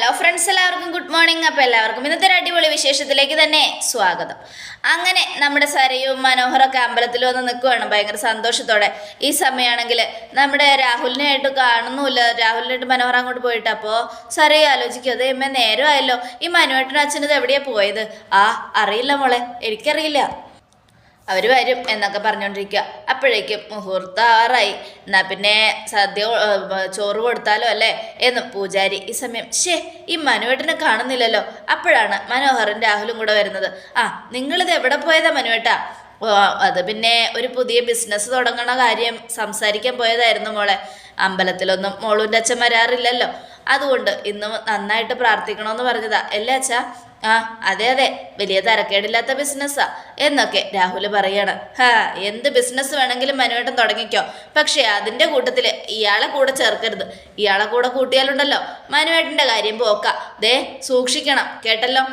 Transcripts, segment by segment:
Hello friends എല്ലാവർക്കും good morning അപ്പോൾ എല്ലാവർക്കും ഇന്നത്തെ ഒരു അടിപൊളി വിശേഷത്തിലേക്ക് തന്നെ സ്വാഗതം. അങ്ങനെ നമ്മുടെ സരയും മനോഹരൊക്കെ അമ്പലത്തിൽ വന്ന് നിൽക്കുവാണ്. ഭയങ്കര സന്തോഷത്തോടെ. ഈ സമയമാണെങ്കിൽ നമ്മുടെ രാഹുലിനായിട്ട് കാണുന്നുമില്ല. രാഹുലിനായിട്ട് മനോഹർ അങ്ങോട്ട് പോയിട്ട് അപ്പോൾ സരയെ ആലോചിക്കും അതേ എമ്മേ നേരമായല്ലോ. ഈ മനുവേട്ടനും അച്ഛനത് എവിടെയാണ് പോയത്? ആ അറിയില്ല മോളെ. എനിക്കറിയില്ല. അവർ വരും എന്നൊക്കെ പറഞ്ഞുകൊണ്ടിരിക്കുക അപ്പോഴേക്കും മുഹൂർത്താറായി. എന്നാൽ പിന്നെ സദ്യ ചോറ് കൊടുത്താലോ അല്ലേ? എന്ന് പൂജാരി ഈ സമയം ഷേ ഈ മനുവേട്ടനെ കാണുന്നില്ലല്ലോ. അപ്പോഴാണ് മനോഹറും രാഹുലും കൂടെ വരുന്നത്. ആ നിങ്ങളിത് എവിടെ പോയതാ മനുവേട്ടാ അത് പിന്നെ ഒരു പുതിയ ബിസിനസ് തുടങ്ങണ കാര്യം സംസാരിക്കാൻ പോയതായിരുന്നു മോളെ. അമ്പലത്തിലൊന്നും മോളൂന്റെ അച്ഛൻ വരാറില്ലല്ലോ. അതുകൊണ്ട് ഇന്ന് നന്നായിട്ട് പ്രാർത്ഥിക്കണമെന്ന് പറഞ്ഞതാ. അല്ലേ അച്ഛാ? ആ അതെ അതെ. വലിയ തരക്കേടില്ലാത്ത ബിസിനസ്സാ എന്നൊക്കെ രാഹുൽ പറയാണ്. ഹാ എന്ത് ബിസിനസ് വേണമെങ്കിലും മനുവേട്ടൻ തുടങ്ങിക്കോ. പക്ഷേ അതിന്റെ കൂട്ടത്തിൽ ഇയാളെ കൂടെ ചേർക്കരുത്. ഇയാളെ കൂടെ കൂട്ടിയാലുണ്ടല്ലോ. മനുവേട്ടന്റെ കാര്യം പോക്ക. ദേ സൂക്ഷിക്കണം. കേട്ടല്ലോ?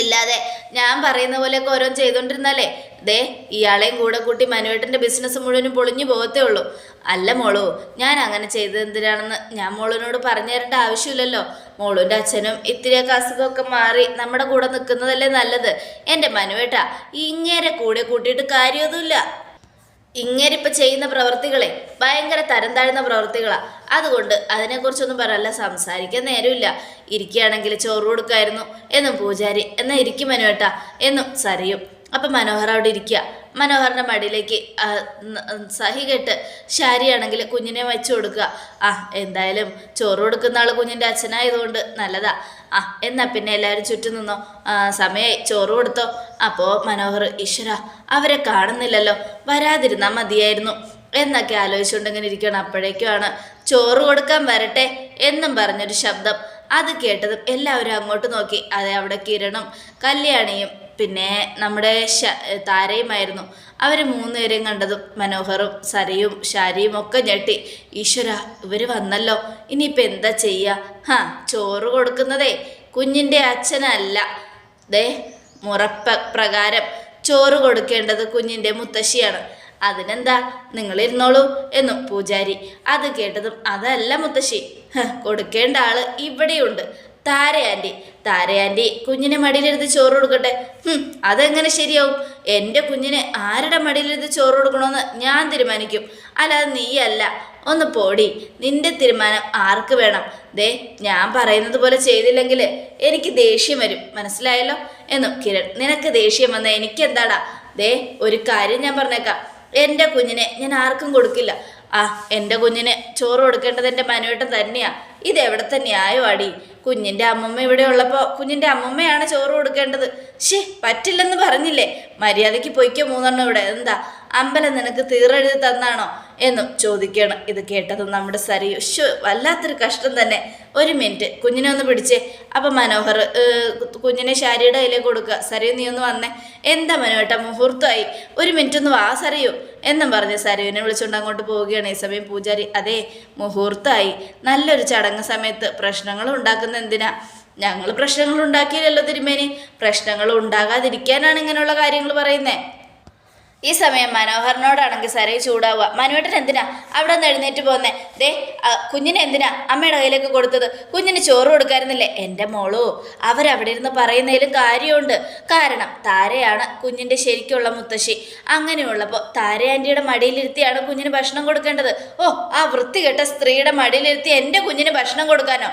ഇല്ലാതെ ഞാൻ പറയുന്ന പോലെയൊക്കെ ഓരോന്ന് ചെയ്തുകൊണ്ടിരുന്നാലേ ദേ ഇയാളെയും കൂടെ കൂട്ടി മനുവേട്ടന്റെ ബിസിനസ് മുഴുവനും പൊളിഞ്ഞു പോകത്തേ ഉള്ളൂ. അല്ല മോളു ഞാൻ അങ്ങനെ ചെയ്തത് എന്തിനാണെന്ന് ഞാൻ മോളിനോട് പറഞ്ഞു തരേണ്ട ആവശ്യമില്ലല്ലോ. മോളുവിന്റെ അച്ഛനും ഇത്തിരിയൊക്കെ അസുഖമൊക്കെ മാറി നമ്മുടെ കൂടെ നിൽക്കുന്നതല്ലേ നല്ലത്. എന്റെ മനുവേട്ട ഇങ്ങേരെ കൂടെ കൂട്ടിയിട്ട് കാര്യമൊന്നുമില്ല. ഇങ്ങേരിപ്പോൾ ചെയ്യുന്ന പ്രവർത്തികളെ ഭയങ്കര തരം താഴ്ന്ന പ്രവർത്തികളാണ് അതുകൊണ്ട് അതിനെക്കുറിച്ചൊന്നും പറയല്ല സംസാരിക്കാൻ നേരമില്ല. ഇരിക്കുകയാണെങ്കിൽ ചോറ് കൊടുക്കായിരുന്നു. എന്നും പൂജാരി എന്നാൽ ഇരിക്കും മനുവേട്ട എന്നും സറിയും. അപ്പം മനോഹർ അവിടെ ഇരിക്കുക. മനോഹറിന്റെ മടിയിലേക്ക് സഹി കെട്ട് ശാരിയാണെങ്കിൽ കുഞ്ഞിനെ വെച്ചു കൊടുക്കുക. ആ എന്തായാലും ചോറ് കൊടുക്കുന്ന ആൾ കുഞ്ഞിന്റെ അച്ഛനായതുകൊണ്ട് നല്ലതാ. ആ എന്നാ പിന്നെ എല്ലാവരും ചുറ്റും നിന്നോ. സമയമായി ചോറ് കൊടുത്തോ. അപ്പോ മനോഹർ ഈശ്വര അവരെ കാണുന്നില്ലല്ലോ. വരാതിരുന്നാ മതിയായിരുന്നു. എന്നൊക്കെ ആലോചിച്ചുകൊണ്ടിങ്ങനെ ഇരിക്കണം അപ്പോഴേക്കുമാണ് ചോറ് കൊടുക്കാൻ വരട്ടെ എന്നും പറഞ്ഞൊരു ശബ്ദം. അത് കേട്ടതും എല്ലാവരും അങ്ങോട്ട് നോക്കി. അതെ അവിടെ കിരണും കല്യാണിയും പിന്നെ നമ്മുടെ താരയുമായിരുന്നു. അവർ മൂന്നുപേരെയും കണ്ടതും മനോഹറും സരയും ശാരിയും ഒക്കെ ഞെട്ടി. ഈശ്വര ഇവർ വന്നല്ലോ. ഇനിയിപ്പോൾ എന്താ ചെയ്യുക ഹാ ചോറ് കൊടുക്കുന്നതേ കുഞ്ഞിന്റെ അച്ഛനല്ല. ദേ മുറപ്പ പ്രകാരം ചോറ് കൊടുക്കേണ്ടത് കുഞ്ഞിന്റെ മുത്തശ്ശിയാണ്. അതിനെന്താ നിങ്ങൾ ഇരുന്നോളൂ എന്നു പൂജാരി. അത് കേട്ടതും അതല്ല മുത്തശ്ശി. കൊടുക്കേണ്ട ആൾ ഇവിടെയുണ്ട്. താരയാന്റി താരയാന്റി കുഞ്ഞിനെ മടിയിലിരുന്ന് ചോറ് കൊടുക്കട്ടെ. അതെങ്ങനെ ശരിയാവും? എന്റെ കുഞ്ഞിന് ആരുടെ മടിയിലിരുന്ന് ചോറ് കൊടുക്കണമെന്ന് ഞാൻ തീരുമാനിക്കും. അല്ലാതെ നീയല്ല. ഒന്ന് പോടി നിന്റെ തീരുമാനം ആർക്ക് വേണം? ദേ ഞാൻ പറയുന്നത് പോലെ ചെയ്തില്ലെങ്കിൽ എനിക്ക് ദേഷ്യം വരും. മനസ്സിലായല്ലോ? എന്നും കിരൺ നിനക്ക് ദേഷ്യം വന്ന എനിക്ക് എന്താടാ ദേ ഒരു കാര്യം ഞാൻ പറഞ്ഞേക്കാം. എന്റെ കുഞ്ഞിനെ ഞാൻ ആർക്കും കൊടുക്കില്ല. ആ എന്റെ കുഞ്ഞിന് ചോറ് കൊടുക്കേണ്ടത് എന്റെ മനുവേട്ടൻ തന്നെയാണ് ഇത് എവിടെത്തെ ന്യായമാടി കുഞ്ഞിന്റെ അമ്മമ്മ ഇവിടെ ഉള്ളപ്പോൾ കുഞ്ഞിന്റെ അമ്മമ്മയാണ് ചോറ് കൊടുക്കേണ്ടത്. ഷേ പറ്റില്ലെന്ന് പറഞ്ഞില്ലേ? മര്യാദയ്ക്ക് പൊയ്ക്കോ മൂന്നെണ്ണം ഇവിടെ. എന്താ അമ്പലം നിനക്ക് തീറെഴുതി തന്നാണോ? എന്നും ചോദിക്കണം. ഇത് കേട്ടത് നമ്മുടെ സരിയു ഷോ വല്ലാത്തൊരു കഷ്ടം തന്നെ. ഒരു മിനിറ്റ് കുഞ്ഞിനെ ഒന്ന് പിടിച്ചേ. അപ്പം മനോഹർ കുഞ്ഞിനെ ശാരിയുടെ കയ്യിലേക്ക് കൊടുക്കുക. സരയു നീ ഒന്ന് വന്നേ. എന്താ മനോഹട്ട മുഹൂർത്തമായി. ഒരു മിനിറ്റ് ഒന്ന് വാ സരയു. എന്നും പറഞ്ഞ് സരുവിനെ വിളിച്ചുകൊണ്ട് അങ്ങോട്ട് പോവുകയാണ്. ഈ സമയം പൂജാരി അതെ മുഹൂർത്തമായി നല്ലൊരു ചടങ്ങ് സമയത്ത് പ്രശ്നങ്ങൾ ഉണ്ടാക്കുന്ന എന്തിനാ? ഞങ്ങൾ പ്രശ്നങ്ങൾ ഉണ്ടാക്കിയില്ലല്ലോ തിരുമേനി. പ്രശ്നങ്ങൾ ഉണ്ടാകാതിരിക്കാനാണ് ഇങ്ങനെയുള്ള കാര്യങ്ങൾ പറയുന്നത് ഈ സമയം മനോഹറിനോടാണെങ്കിൽ സരയ് ചൂടാവുക. മനുവേട്ടൻ എന്തിനാ അവിടെ നിന്ന് എഴുന്നേറ്റ് പോന്നെ? ദേ കുഞ്ഞിന് കുഞ്ഞിനെ എന്തിനാ അമ്മയുടെ കയ്യിലേക്ക് കൊടുത്തത്? കുഞ്ഞിന് ചോറ് കൊടുക്കായിരുന്നില്ലേ? എന്റെ മോളോ അവരവിടെ ഇരുന്ന് പറയുന്നതിലും കാര്യമുണ്ട്. കാരണം താരയാണ് കുഞ്ഞിന്റെ ശരിക്കുള്ള മുത്തശ്ശി. അങ്ങനെയുള്ളപ്പോൾ താര ആന്റിയുടെ മടിയിലിരുത്തിയാണ് കുഞ്ഞിന് ഭക്ഷണം കൊടുക്കേണ്ടത്. ഓ ആ വൃത്തികെട്ട സ്ത്രീയുടെ മടിയിലിരുത്തി എന്റെ കുഞ്ഞിന് ഭക്ഷണം കൊടുക്കാനോ?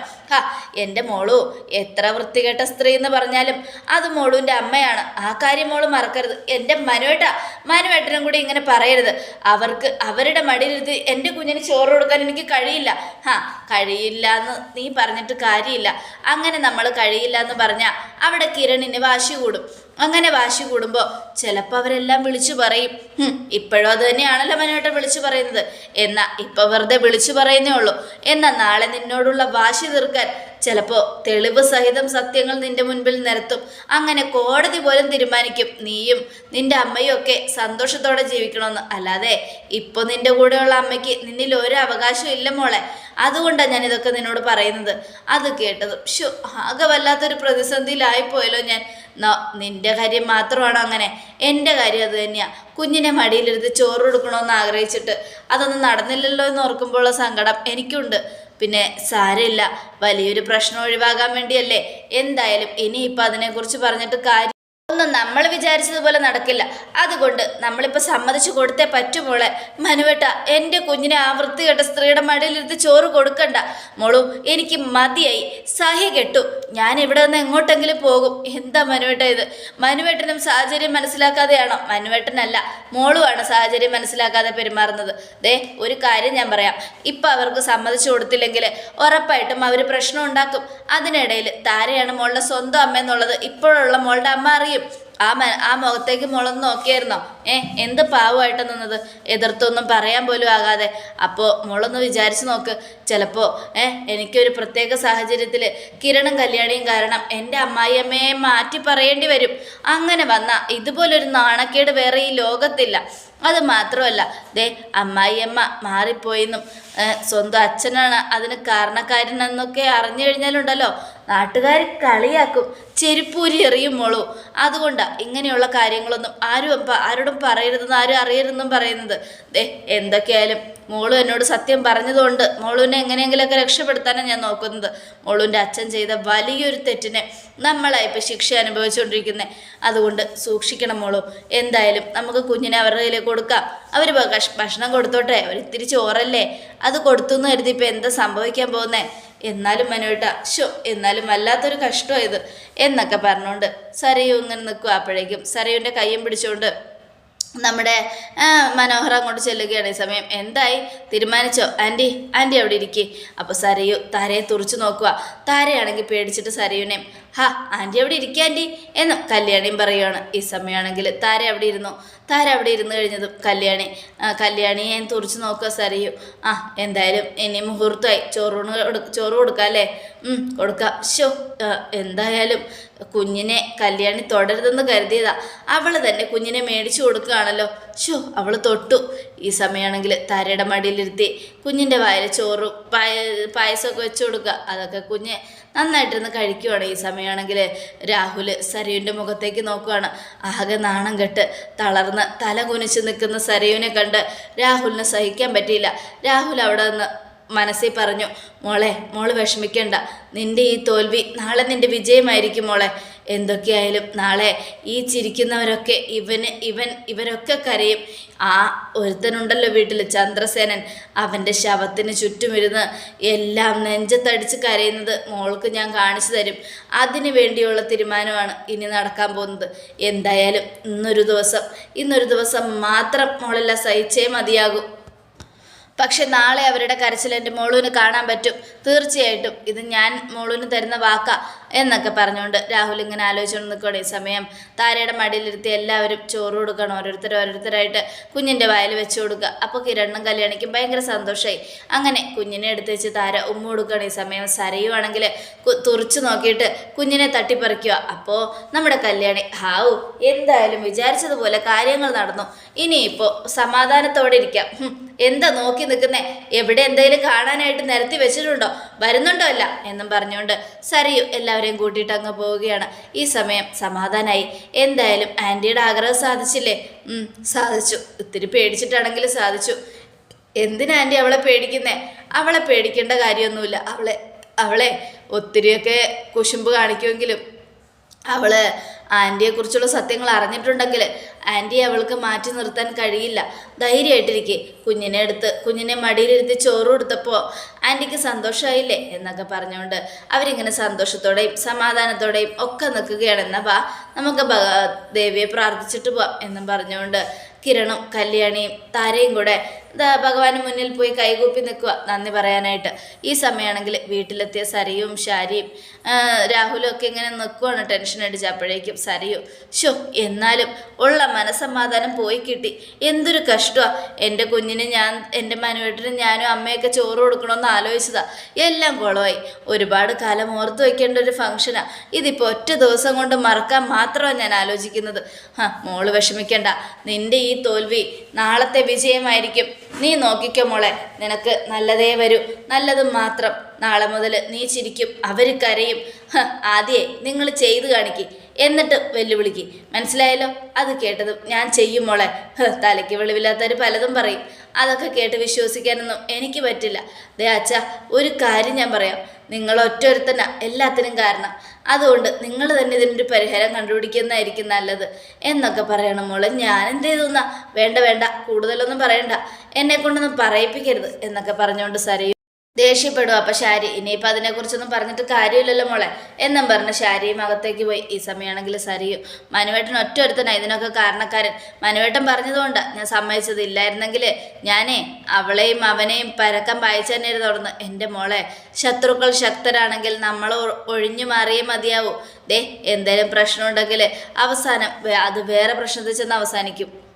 എന്റെ മോളു എത്ര വൃത്തികെട്ട സ്ത്രീ എന്ന് പറഞ്ഞാലും അത് മോളുവിന്റെ അമ്മയാണ്. ആ കാര്യം മോൾ മറക്കരുത്. എന്റെ മനുവേട്ട മനുവേട്ടനും കൂടി ഇങ്ങനെ പറയരുത്. അവർക്ക് അവരുടെ മടിയിലിരുത്തി എന്റെ കുഞ്ഞിന് ചോറ് കൊടുക്കാൻ എനിക്ക് കഴിയില്ല. ഹാ കഴിയില്ല എന്ന് നീ പറഞ്ഞിട്ട് കാര്യമില്ല. അങ്ങനെ നമ്മൾ കഴിയില്ല എന്ന് പറഞ്ഞാൽ അവിടെ കിരണിന് വാശി കൂടും. അങ്ങനെ വാശി കൂടുമ്പോൾ ചിലപ്പോൾ അവരെല്ലാം വിളിച്ചു പറയും. "ഹും, ഇപ്പോഴും അത് തന്നെയാണല്ലോ മനുവേട്ടൻ വിളിച്ചു പറയുന്നത്. എന്നാ ഇപ്പൊ വെറുതെ വിളിച്ചു പറയുന്നേ ഉള്ളൂ. എന്നാ നാളെ നിന്നോടുള്ള വാശി തീർക്കാൻ ചിലപ്പോൾ തെളിവ് സഹിതം സത്യങ്ങൾ നിന്റെ മുൻപിൽ നിരത്തും. അങ്ങനെ കോടതി പോലും തീരുമാനിക്കും. നീയും നിന്റെ അമ്മയും ഒക്കെ സന്തോഷത്തോടെ ജീവിക്കണമെന്ന്. അല്ലാതെ ഇപ്പോൾ നിന്റെ കൂടെയുള്ള അമ്മയ്ക്ക് നിന്നിൽ ഒരു അവകാശം ഇല്ല മോളെ. അതുകൊണ്ടാണ് ഞാൻ ഇതൊക്കെ നിന്നോട് പറയുന്നത്. അത് കേട്ടതും ഷു ആകെ വല്ലാത്തൊരു പ്രതിസന്ധിയിലായിപ്പോയല്ലോ ഞാൻ. നിന്റെ കാര്യം മാത്രമാണോ അങ്ങനെ? എന്റെ കാര്യം അത് തന്നെയാണ് കുഞ്ഞിനെ മടിയിലെടുത്ത് ചോറ് കൊടുക്കണമെന്ന് ആഗ്രഹിച്ചിട്ട്. അതൊന്നും നടന്നില്ലല്ലോ എന്ന് ഓർക്കുമ്പോഴുള്ള സങ്കടം എനിക്കുണ്ട്. പിന്നെ സാരമില്ല. വലിയൊരു പ്രശ്നം ഒഴിവാകാൻ വേണ്ടിയല്ലേ. എന്തായാലും ഇനിയിപ്പോൾ അതിനെക്കുറിച്ച് പറഞ്ഞിട്ട് കാര്യം ഒന്നും നമ്മൾ വിചാരിച്ചതുപോലെ നടക്കില്ല. അതുകൊണ്ട് നമ്മളിപ്പോൾ സമ്മതിച്ചു കൊടുത്തേ പറ്റുമോളെ മനുവേട്ട എന്റെ കുഞ്ഞിനെ ആ വൃത്തികെട്ട സ്ത്രീയുടെ മടിയിലിരുത്തി ചോറ് കൊടുക്കണ്ട. മോളു എനിക്ക് മതിയായി. സഹി കെട്ടു. ഞാൻ ഇവിടെ നിന്ന് എങ്ങോട്ടെങ്കിലും പോകും. എന്താ മനുവേട്ട ഇത്? മനുവേട്ടനും സാഹചര്യം മനസ്സിലാക്കാതെയാണോ? മനുവേട്ടനല്ല മോളുമാണ് സാഹചര്യം മനസ്സിലാക്കാതെ പെരുമാറുന്നത്. ദേ ഒരു കാര്യം ഞാൻ പറയാം. ഇപ്പം അവർക്ക് സമ്മതിച്ചു കൊടുത്തില്ലെങ്കിൽ ഉറപ്പായിട്ടും അവർ പ്രശ്നം ഉണ്ടാക്കും. അതിനിടയിൽ താരയാണ് മോളുടെ സ്വന്തം അമ്മ എന്നുള്ളത് ഇപ്പോഴുള്ള മോളുടെ അമ്മ അറിയും. ആ മ ആ മുഖത്തേക്ക് മുളന്ന് നോക്കിയായിരുന്നോ? ഏ എന്ത് പാവമായിട്ട് നിന്നത്? എതിർത്തൊന്നും പറയാൻ പോലും ആകാതെ. അപ്പോൾ മുളന്ന് വിചാരിച്ചു നോക്ക്. ചിലപ്പോൾ ഏ എനിക്കൊരു പ്രത്യേക സാഹചര്യത്തിൽ കിരണും കല്യാണിയും കാരണം എന്റെ അമ്മായിയമ്മയെ മാറ്റി പറയേണ്ടി വരും. അങ്ങനെ വന്നാൽ ഇതുപോലൊരു നാണക്കേട് വേറെ ഈ ലോകത്തില്ല. അത് മാത്രമല്ല ദേ അമ്മായിയമ്മ മാറിപ്പോയെന്നും സ്വന്തം അച്ഛനാണ് അതിന് കാരണക്കാരനെന്നൊക്കെ അറിഞ്ഞു കഴിഞ്ഞാലുണ്ടല്ലോ. നാട്ടുകാർ കളിയാക്കും. ചെരുപ്പൂരി എറിയും മോളൂ. അതുകൊണ്ടാണ് ഇങ്ങനെയുള്ള കാര്യങ്ങളൊന്നും ആരും ആരോടും പറയരുതെന്ന് ആരും അറിയരുതെന്നും പറയുന്നത്. ദേ എന്തൊക്കെയായാലും മോളു എന്നോട് സത്യം പറഞ്ഞതുകൊണ്ട് മോളുവിനെ എങ്ങനെയെങ്കിലുമൊക്കെ രക്ഷപ്പെടുത്താനാണ് ഞാൻ നോക്കുന്നത്. മോളുവിന്റെ അച്ഛൻ ചെയ്ത വലിയൊരു തെറ്റിനെ നമ്മളായി ഇപ്പോൾ ശിക്ഷ അനുഭവിച്ചുകൊണ്ടിരിക്കുന്നത് അതുകൊണ്ട് സൂക്ഷിക്കണം മോളു. എന്തായാലും നമുക്ക് കുഞ്ഞിനെ അവരുടെ കയ്യിലേക്ക് കൊടുക്കാം. അവർ ഭക്ഷണം കൊടുത്തോട്ടെ. അവർ ഇത്തിരി ചോറല്ലേ. അത് കൊടുത്തു എന്ന് കരുതി ഇപ്പം എന്താ സംഭവിക്കാൻ പോകുന്നേ? എന്നാലും മനോട്ട ഷോ എന്നാലും വല്ലാത്തൊരു കഷ്ടമാണ് ഇത് എന്നൊക്കെ പറഞ്ഞുകൊണ്ട് സരയു ഇങ്ങനെ നിൽക്കുക അപ്പോഴേക്കും. സരയുവിന്റെ കയ്യും പിടിച്ചുകൊണ്ട് നമ്മുടെ മനോഹര അങ്ങോട്ട് ചെല്ലുകയാണ് ഈ സമയം. എന്തായി? തീരുമാനിച്ചോ? ആന്റി ആന്റി അവിടെ ഇരിക്കേ. അപ്പോൾ സരയു താരയെ തുറച്ചു നോക്കുക താരയാണെങ്കിൽ പേടിച്ചിട്ട് സരയുനെ ഹാ ആന്റി അവിടെ ഇരിക്കുക ആന്റി എന്നും കല്യാണിയും പറയുകയാണ് ഈ സമയമാണെങ്കിൽ താര അവിടെ ഇരുന്നു? താര അവിടെ ഇരുന്ന് കഴിഞ്ഞതും കല്യാണി. കല്യാണി ഞാൻ തുറച്ച് നോക്കുക സരയു ആ എന്തായാലും ഇനി മുഹൂർത്തമായി ചോറൂണ് ചോറ് കൊടുക്കാം അല്ലേ? കൊടുക്കാം. ഷോ എന്തായാലും കുഞ്ഞിനെ കല്യാണി തുടരുതെന്ന് കരുതിയതാ. അവൾ തന്നെ കുഞ്ഞിനെ മേടിച്ചു കൊടുക്കുകയാണല്ലോ. ഷോ അവൾ തൊട്ടു. ഈ സമയമാണെങ്കിൽ താരയുടെ മടിയിലിരുത്തി കുഞ്ഞിന്റെ വായിൽ ചോറും പായ പായസമൊക്കെ വെച്ചു കൊടുക്കുക. അതൊക്കെ കുഞ്ഞ് നന്നായിട്ടിരുന്ന് കഴിക്കുവാണ് ഈ സമയമാണെങ്കിൽ രാഹുൽ സരയുവിന്റെ മുഖത്തേക്ക് നോക്കുവാണ്. ആകെ നാണം കെട്ട് തളർന്ന് തല കുനിച്ച് നിൽക്കുന്ന സരയുവിനെ കണ്ട് രാഹുലിന് സഹിക്കാൻ പറ്റിയില്ല. രാഹുൽ അവിടെ നിന്ന് മനസ്സിൽ പറഞ്ഞു മോളെ മോൾ വിഷമിക്കണ്ട. നിന്റെ ഈ തോൽവി നാളെ നിന്റെ വിജയമായിരിക്കും മോളെ. എന്തൊക്കെയായാലും നാളെ ഈ ചിരിക്കുന്നവരൊക്കെ ഇവന് ഇവൻ ഇവരൊക്കെ കരയും. ആ ഒരുത്തനുണ്ടല്ലോ വീട്ടിൽ ചന്ദ്രസേനൻ. അവന്റെ ശവത്തിന് ചുറ്റുമിരുന്ന് എല്ലാം നെഞ്ചത്തടിച്ച് കരയുന്നത് മോൾക്ക് ഞാൻ കാണിച്ചു തരും. അതിനു വേണ്ടിയുള്ള തീരുമാനമാണ് ഇനി നടക്കാൻ പോകുന്നത്. എന്തായാലും ഇന്നൊരു ദിവസം ഇന്നൊരു ദിവസം മാത്രം മോളെല്ലാം സഹിച്ചേ മതിയാകൂ. പക്ഷെ നാളെ അവരുടെ കരച്ചിൽ എന്റെ കാണാൻ പറ്റും. തീർച്ചയായിട്ടും ഇത് ഞാൻ മോളുവിന് തരുന്ന വാക്ക എന്നൊക്കെ പറഞ്ഞുകൊണ്ട് രാഹുൽ ഇങ്ങനെ ആലോചിച്ചുകൊണ്ട് നിൽക്കുകയാണ്. ഈ സമയം താരയുടെ മടിയിലിരുത്തി എല്ലാവരും ചോറ് കൊടുക്കണം. ഓരോരുത്തർ ഓരോരുത്തരായിട്ട് കുഞ്ഞിന്റെ വായിൽ വെച്ച് കൊടുക്കുക. അപ്പോൾ കിരണ്ണും കല്യാണിക്കും ഭയങ്കര സന്തോഷമായി. അങ്ങനെ കുഞ്ഞിനെ എടുത്ത് വെച്ച് താര ഉമ്മ കൊടുക്കുകയാണ്. ഈ സമയം സരയുവാണെങ്കിൽ തുറച്ചു നോക്കിയിട്ട് കുഞ്ഞിനെ തട്ടിപ്പറിക്കുക. അപ്പോൾ നമ്മുടെ കല്യാണി ഹാവു എന്തായാലും വിചാരിച്ചതുപോലെ കാര്യങ്ങൾ നടന്നു. ഇനിയിപ്പോൾ സമാധാനത്തോടെ ഇരിക്കാം. എന്താ നോക്കി നിൽക്കുന്നേ? എവിടെ എന്തെങ്കിലും കാണാനായിട്ട് നിരത്തി വെച്ചിട്ടുണ്ടോ? വരുന്നുണ്ടോ അല്ല? എന്നും പറഞ്ഞുകൊണ്ട് സരിയു എല്ലാവരെയും കൂട്ടിയിട്ട് അങ്ങ് പോവുകയാണ്. ഈ സമയം സമാധാനമായി എന്തായാലും ആന്റിയുടെ ആഗ്രഹം സാധിച്ചില്ലേ? സാധിച്ചു. ഒത്തിരി പേടിച്ചിട്ടാണെങ്കിലും സാധിച്ചു. എന്തിനാ ആന്റി അവളെ പേടിക്കുന്നേ? അവളെ പേടിക്കേണ്ട കാര്യമൊന്നുമില്ല. അവളെ അവളെ ഒത്തിരിയൊക്കെ കുശുമ്പ് കാണിക്കുമെങ്കിലും അവൾ ആന്റിയെക്കുറിച്ചുള്ള സത്യങ്ങൾ അറിഞ്ഞിട്ടുണ്ടെങ്കിൽ ആന്റി അവൾക്ക് മാറ്റി നിർത്താൻ കഴിയില്ല. ധൈര്യമായിട്ടിരിക്കെ. കുഞ്ഞിനെ എടുത്ത് കുഞ്ഞിനെ മടിയിലിരുത്തി ചോറ് കൊടുത്തപ്പോൾ ആന്റിക്ക് സന്തോഷമായില്ലേ എന്നൊക്കെ പറഞ്ഞുകൊണ്ട് അവരിങ്ങനെ സന്തോഷത്തോടെയും സമാധാനത്തോടെയും ഒക്കെ നിൽക്കുകയാണെന്ന വാ നമുക്ക് ദേവിയെ പ്രാർത്ഥിച്ചിട്ട് പോവാം എന്നും പറഞ്ഞുകൊണ്ട് കിരണും കല്യാണിയും താരയും കൂടെ ഭഗവാന് മുന്നിൽ പോയി കൈകൂപ്പി നിൽക്കുക. നന്ദി പറയാനായിട്ട്. ഈ സമയമാണെങ്കിൽ വീട്ടിലെത്തിയ സരിയും ഷാരിയും ആ, രാഹുലും ഒക്കെ ഇങ്ങനെ നിൽക്കുവാണ്. ടെൻഷൻ അടിച്ച് അപ്പോഴേക്കും സരിയും ഷോ എന്നാലും ഉള്ള മനസമാധാനം പോയി കിട്ടി. എന്തൊരു കഷ്ടമാണ് എന്റെ കുഞ്ഞിന് ഞാൻ എന്റെ മനുവേട്ടിനും ഞാനും അമ്മയൊക്കെ ചോറ് കൊടുക്കണമെന്ന് ആലോചിച്ചതാ. എല്ലാം കുളമായി. ഒരുപാട് കാലം ഓർത്ത് വയ്ക്കേണ്ട ഒരു ഫംഗ്ഷനാണ് ഇതിപ്പോൾ ഒറ്റ ദിവസം കൊണ്ട് മറക്കാൻ മാത്രമാണ് ഞാൻ ആലോചിക്കുന്നത്. ഹാ മോൾ വിഷമിക്കണ്ട. നിന്റെ ഈ തോൽവി നാളത്തെ വിജയമായിരിക്കും. നീ നോക്കിക്കോ മോളെ നിനക്ക് നല്ലതേ വരൂ. നല്ലത് മാത്രം. നാളെ മുതൽ നീ ചിരിക്കും അവർ കരയും. ആദ്യ നിങ്ങൾ ചെയ്തു കാണിക്ക്. എന്നിട്ട് വെല്ലുവിളിക്ക്. മനസ്സിലായല്ലോ? അത് കേട്ടതും ഞാൻ ചെയ്യും മോളെ. തലയ്ക്ക് വെളിവില്ലാത്തവർ പലതും പറയും. അതൊക്കെ കേട്ട് വിശ്വസിക്കാനൊന്നും എനിക്ക് പറ്റില്ല. ദേ അച്ഛ ഒരു കാര്യം ഞാൻ പറയാം. നിങ്ങൾ ഒറ്റൊരുത്തന എല്ലാത്തിനും കാരണം. അതുകൊണ്ട് നിങ്ങൾ തന്നെ ഇതിനൊരു പരിഹാരം കണ്ടുപിടിക്കുന്നതായിരിക്കും നല്ലത്. എന്നൊക്കെ പറയണം മോളെ. ഞാൻ എന്ത് ചെയ്തു വേണ്ട വേണ്ട. കൂടുതലൊന്നും പറയണ്ട. എന്നെ കൊണ്ടൊന്നും പറയിപ്പിക്കരുത് എന്നൊക്കെ പറഞ്ഞുകൊണ്ട് സരയും ദേഷ്യപ്പെടും അപ്പൊ ശാരി ഇനിയിപ്പോൾ അതിനെക്കുറിച്ചൊന്നും പറഞ്ഞിട്ട് കാര്യമില്ലല്ലോ മോളെ. എന്നും പറഞ്ഞ് ശാരിയും അകത്തേക്ക് പോയി. ഈ സമയമാണെങ്കിൽ സരിയും മനുവേട്ടൻ ഒറ്റ ഒരുത്തനാണ് ഇതിനൊക്കെ കാരണക്കാരൻ. മനുവേട്ടൻ പറഞ്ഞതുകൊണ്ട് ഞാൻ സമ്മതിച്ചത്. ഇല്ലായിരുന്നെങ്കിൽ ഞാനേ അവളെയും അവനെയും പരക്കം പായച്ചു തന്നെ തുടർന്ന് എന്റെ മോളെ ശത്രുക്കൾ ശക്തരാണെങ്കിൽ നമ്മൾ ഒഴിഞ്ഞു മാറിയേ മതിയാവൂ. ദേ എന്തേലും പ്രശ്നമുണ്ടെങ്കിൽ അവസാനം അത് വേറെ പ്രശ്നത്തിൽ ചെന്ന് അവസാനിക്കും.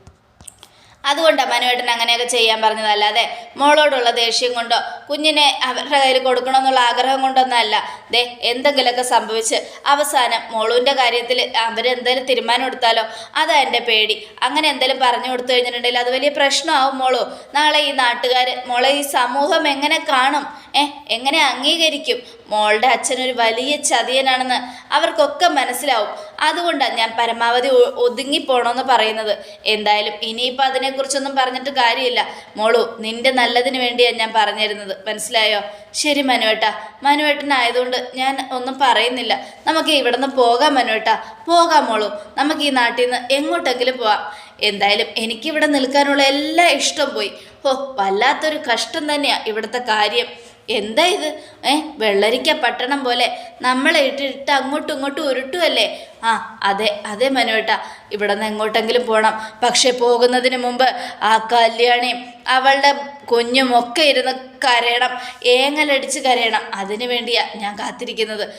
അതുകൊണ്ടാണ് മനുവേട്ടൻ അങ്ങനെയൊക്കെ ചെയ്യാൻ പറഞ്ഞതല്ലാതെ മോളോടുള്ള ദേഷ്യം കൊണ്ടോ കുഞ്ഞിനെ അവരുടെ കയ്യിൽ കൊടുക്കണമെന്നുള്ള ആഗ്രഹം കൊണ്ടൊന്നല്ല. ദേ എന്തെങ്കിലുമൊക്കെ സംഭവിച്ച് അവസാനം മോളുവിന്റെ കാര്യത്തിൽ അവരെന്തെങ്കിലും തീരുമാനം എടുത്താലോ? അതാ എന്റെ പേടി. അങ്ങനെ എന്തെങ്കിലും പറഞ്ഞു കൊടുത്തു കഴിഞ്ഞിട്ടുണ്ടെങ്കിൽ അത് വലിയ പ്രശ്നമാവും മോളോ. നാളെ ഈ നാട്ടുകാർ മോളെ ഈ സമൂഹം എങ്ങനെ കാണും? ഏഹ് എങ്ങനെ അംഗീകരിക്കും? മോളുടെ അച്ഛനൊരു വലിയ ചതിയനാണെന്ന് അവർക്കൊക്കെ മനസ്സിലാവും. അതുകൊണ്ടാണ് ഞാൻ പരമാവധി ഒതുങ്ങിപ്പോണമെന്ന് പറയുന്നത്. എന്തായാലും ഇനിയിപ്പോൾ അതിനെക്കുറിച്ചൊന്നും പറഞ്ഞിട്ട് കാര്യമില്ല. മോളു നിന്റെ നല്ലതിന് വേണ്ടിയാണ് ഞാൻ പറഞ്ഞിരുന്നത്. മനസ്സിലായോ? ശരി മനുവേട്ട. മനുവേട്ടനായതുകൊണ്ട് ഞാൻ ഒന്നും പറയുന്നില്ല. നമുക്ക് ഇവിടെ നിന്ന് പോകാം മനുവേട്ട. പോകാം മോളു. നമുക്ക് ഈ നാട്ടിൽ നിന്ന് എങ്ങോട്ടെങ്കിലും പോവാം. എന്തായാലും എനിക്കിവിടെ നിൽക്കാനുള്ള എല്ലാ ഇഷ്ടം പോയി. ഓ വല്ലാത്തൊരു കഷ്ടം തന്നെയാണ് ഇവിടുത്തെ കാര്യം. എന്താ ഇത്? ഏ വെള്ളരിക്ക പട്ടണം പോലെ. നമ്മളെ ഇട്ടിട്ട് അങ്ങോട്ടും ഇങ്ങോട്ടും ഉരുട്ടുമല്ലേ ആ അതെ അതെ മനുവേട്ട ഇവിടെ നിന്ന് എങ്ങോട്ടെങ്കിലും പോകണം പക്ഷെ പോകുന്നതിന് മുമ്പ് ആ കല്യാണി അവളുടെ കുഞ്ഞും ഒക്കെ ഇരുന്ന് കരയണം. ഏങ്ങലടിച്ച് കരയണം. അതിനു വേണ്ടിയാ ഞാൻ കാത്തിരിക്കുന്നത്.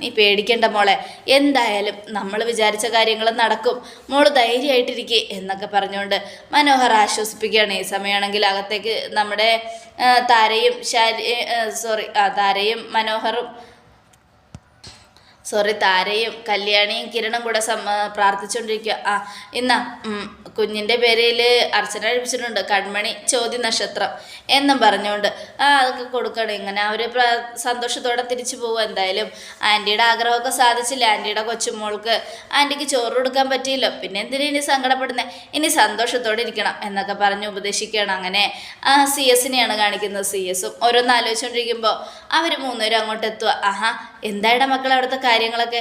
നീ പേടിക്കണ്ട മോളെ. എന്തായാലും നമ്മൾ വിചാരിച്ച കാര്യങ്ങൾ നടക്കും. മോൾ ധൈര്യമായിട്ടിരിക്കേ എന്നൊക്കെ പറഞ്ഞുകൊണ്ട് മനോഹർ ആശ്വസിപ്പിക്കുകയാണ്. ഈ സമയമാണെങ്കിൽ അകത്തേക്ക് നമ്മുടെ താരയും ശാരി സോറി ആ താരയും മനോഹറും സോറി താരയും കല്യാണിയും കിരണും കൂടെ സമ്മ പ്രാർത്ഥിച്ചുകൊണ്ടിരിക്കുക ആ ഇന്നാ കുഞ്ഞിന്റെ പേരിൽ അർച്ചന കഴിപ്പിച്ചിട്ടുണ്ട് കൺമണി ചോദ്യ നക്ഷത്രം എന്നും പറഞ്ഞുകൊണ്ട്. ആ അതൊക്കെ കൊടുക്കണം. ഇങ്ങനെ അവർ സന്തോഷത്തോടെ തിരിച്ചു പോകും എന്തായാലും. ആന്റിയുടെ ആഗ്രഹമൊക്കെ സാധിച്ചില്ല? ആന്റിയുടെ കൊച്ചുമോൾക്ക് ആന്റിക്ക് ചോറ് കൊടുക്കാൻ പറ്റിയില്ലോ? പിന്നെ എന്തിനാ ഇനി സങ്കടപ്പെടുന്നത് ഇനി സന്തോഷത്തോടെ ഇരിക്കണം എന്നൊക്കെ പറഞ്ഞ് ഉപദേശിക്കുകയാണ് അങ്ങനെ. ആ സി എസിനെയാണ് കാണിക്കുന്നത്. സി എസും ഓരോന്ന് ആലോചിച്ചുകൊണ്ടിരിക്കുമ്പോൾ അവർ മൂന്നുപേരും അങ്ങോട്ട് എത്തുക ആഹാ എന്തായുടെ മക്കൾ അവിടുത്തെ കാര്യങ്ങളൊക്കെ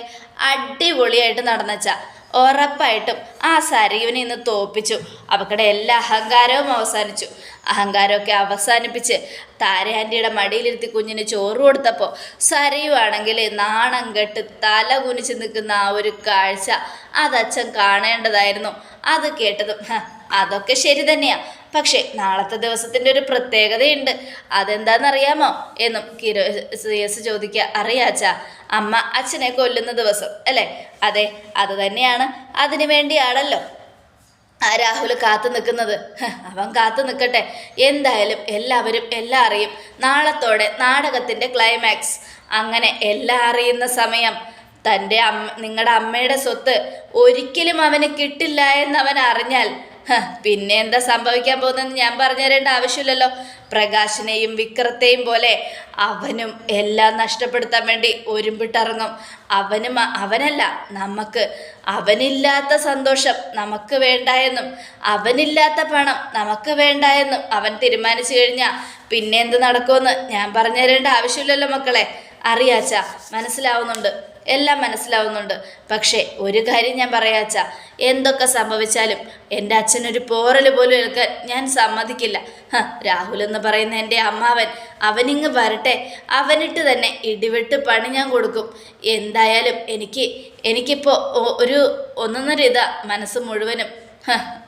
അടിപൊളിയായിട്ട് നടന്നച്ച. ഉറപ്പായിട്ടും ആ സരീവിനെ ഇന്ന് തോപ്പിച്ചു. അവക്കടെ എല്ലാ അഹങ്കാരവും അവസാനിച്ചു. അഹങ്കാരമൊക്കെ അവസാനിപ്പിച്ച് താരയാന്റിയുടെ മടിയിലിരുത്തി കുഞ്ഞിന് ചോറ് കൊടുത്തപ്പോൾ സരയുവാണെങ്കിൽ നാണം കെട്ട് തല കുനിച്ച് നിൽക്കുന്ന ആ ഒരു കാഴ്ച അതച്ഛൻ കാണേണ്ടതായിരുന്നു. അത് കേട്ടതും "ഹ, അതൊക്കെ ശരി തന്നെയാ. പക്ഷേ നാളത്തെ ദിവസത്തിന്റെ ഒരു പ്രത്യേകതയുണ്ട്. അതെന്താണെന്നറിയാമോ? എന്നും കിരോ സി എസ് ചോദിക്കുക അറിയാച്ചാ അമ്മ അച്ഛനെ കൊല്ലുന്ന ദിവസം അല്ലേ? അതെ അത് തന്നെയാണ്. അതിനു വേണ്ടിയാണല്ലോ ആ രാഹുൽ കാത്തു നിൽക്കുന്നത്. അവൻ കാത്തു നിൽക്കട്ടെ. എന്തായാലും എല്ലാവരും എല്ലാം അറിയും. നാളത്തോടെ നാടകത്തിന്റെ ക്ലൈമാക്സ്. അങ്ങനെ എല്ലാം അറിയുന്ന സമയം. തന്റെ അമ്മ നിങ്ങളുടെ അമ്മയുടെ സ്വത്ത് ഒരിക്കലും അവന് കിട്ടില്ല എന്ന് അവൻ അറിഞ്ഞാൽ പിന്നെ എന്താ സംഭവിക്കാൻ പോകുന്നതെന്ന് ഞാൻ പറഞ്ഞു തരേണ്ട ആവശ്യമില്ലല്ലോ. പ്രകാശിനെയും വിക്രത്തെയും പോലെ അവനും എല്ലാം നഷ്ടപ്പെടുത്താൻ വേണ്ടി ഒരുമ്പിട്ടിറങ്ങും. അവനും അവനല്ല നമുക്ക് അവനില്ലാത്ത സന്തോഷം നമുക്ക് വേണ്ട എന്നും അവനില്ലാത്ത പണം നമുക്ക് വേണ്ട എന്നും അവൻ തീരുമാനിച്ചു കഴിഞ്ഞാൽ പിന്നെ എന്ത് നടക്കുമെന്ന് ഞാൻ പറഞ്ഞു തരേണ്ട ആവശ്യമില്ലല്ലോ മക്കളെ. അറിയാച്ച മനസ്സിലാവുന്നുണ്ട്. എല്ലാം മനസ്സിലാവുന്നുണ്ട്. പക്ഷേ ഒരു കാര്യം ഞാൻ പറയാച്ച എന്തൊക്കെ സംഭവിച്ചാലും എന്റെ അച്ഛനൊരു പോറൽ പോലും എടുക്കാൻ ഞാൻ സമ്മതിക്കില്ല. രാഹുൽ എന്ന് പറയുന്ന എന്റെ അമ്മാവൻ അവനിങ്ങ് വരട്ടെ അവനിട്ട് തന്നെ ഇടിവെട്ട് പണി ഞാൻ കൊടുക്കും. എന്തായാലും എനിക്ക് എനിക്കിപ്പോൾ ഒരു ഒന്നൊന്നര ഇതാ മനസ്സ് മുഴുവനും.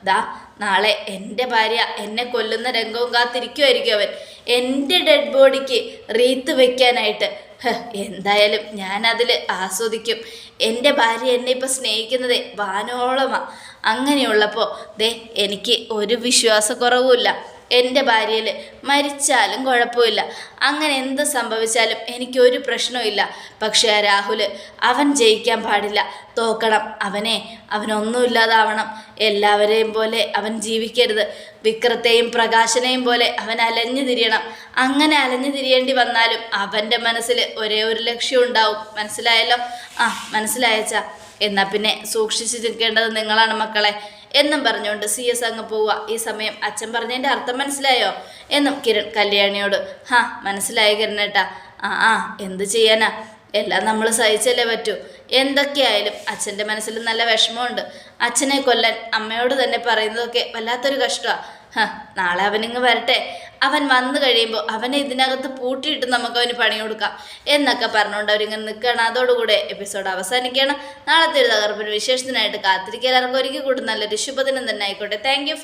ദാ നാളെ എന്റെ ഭാര്യ എന്നെ കൊല്ലുന്ന രംഗവും കാത്തിരിക്കുമായിരിക്കും അവൻ. എന്റെ ഡെഡ് ബോഡിക്ക് റീത്ത് വെക്കാനായിട്ട്. എന്തായാലും ഞാനതിൽ ആസ്വദിക്കും. എന്റെ ഭാര്യ എന്നെ ഇപ്പോൾ സ്നേഹിക്കുന്നത് വാനോളമാണ് അങ്ങനെയുള്ളപ്പോൾ ദേ എനിക്ക് ഒരു വിശ്വാസക്കുറവുമില്ല. എന്റെ ഭാര്യയിൽ മരിച്ചാലും കുഴപ്പമില്ല. അങ്ങനെ എന്ത് സംഭവിച്ചാലും എനിക്കൊരു പ്രശ്നവുമില്ല പക്ഷേ രാഹുൽ അവൻ ജയിക്കാൻ പാടില്ല. തോക്കണം. അവനെ അവനൊന്നുമില്ലാതാവണം എല്ലാവരെയും പോലെ അവൻ ജീവിക്കരുത്. വിക്രത്തെയും പ്രകാശനെയും പോലെ അവൻ അലഞ്ഞു തിരിയണം. അങ്ങനെ അലഞ്ഞു തിരിയേണ്ടി വന്നാലും അവന്റെ മനസ്സിൽ ഒരേ ഒരു ലക്ഷ്യം ഉണ്ടാവും. മനസ്സിലായല്ലോ? ആ മനസ്സിലായച്ചാ. എന്നാൽ പിന്നെ സൂക്ഷിച്ച് നിൽക്കേണ്ടത് നിങ്ങളാണ് മക്കളെ. എന്നും പറഞ്ഞുകൊണ്ട് സി എസ് അങ്ങ് പോവുക. ഈ സമയം അച്ഛൻ പറഞ്ഞതിന്റെ അർത്ഥം മനസ്സിലായോ? എന്നും കിരൺ കല്യാണിയോട് ഹാ മനസ്സിലായി കിരണേട്ടാ ആ ആ എന്ത് ചെയ്യാനാ? എല്ലാം നമ്മൾ സഹിച്ചല്ലേ പറ്റൂ. എന്തൊക്കെയായാലും അച്ഛന്റെ മനസ്സിൽ നല്ല വിഷമമുണ്ട്. അച്ഛനെ കൊല്ലാൻ അമ്മയോട് തന്നെ പറയുന്നതൊക്കെ വല്ലാത്തൊരു കഷ്ടമാണ് നാളെ അവനിങ്ങ് വരട്ടെ. അവൻ വന്നു കഴിയുമ്പോൾ അവനെ ഇതിനകത്ത് പൂട്ടിയിട്ട് നമുക്ക് അവന് പണി കൊടുക്കാം എന്നൊക്കെ പറഞ്ഞുകൊണ്ട് അവരിങ്ങനെ നിൽക്കുകയാണ്. അതോടുകൂടെ എപ്പിസോഡ് അവസാനിക്കുകയാണ്. നാളത്തെ ഒരു തകർപ്പിന് വിശേഷത്തിനായിട്ട് കാത്തിരിക്കാൻ എല്ലാവർക്കും ഒരുക്കി കൂട്ടും നല്ലൊരു ശുഭദിനം തന്നെ ആയിക്കോട്ടെ. Thank you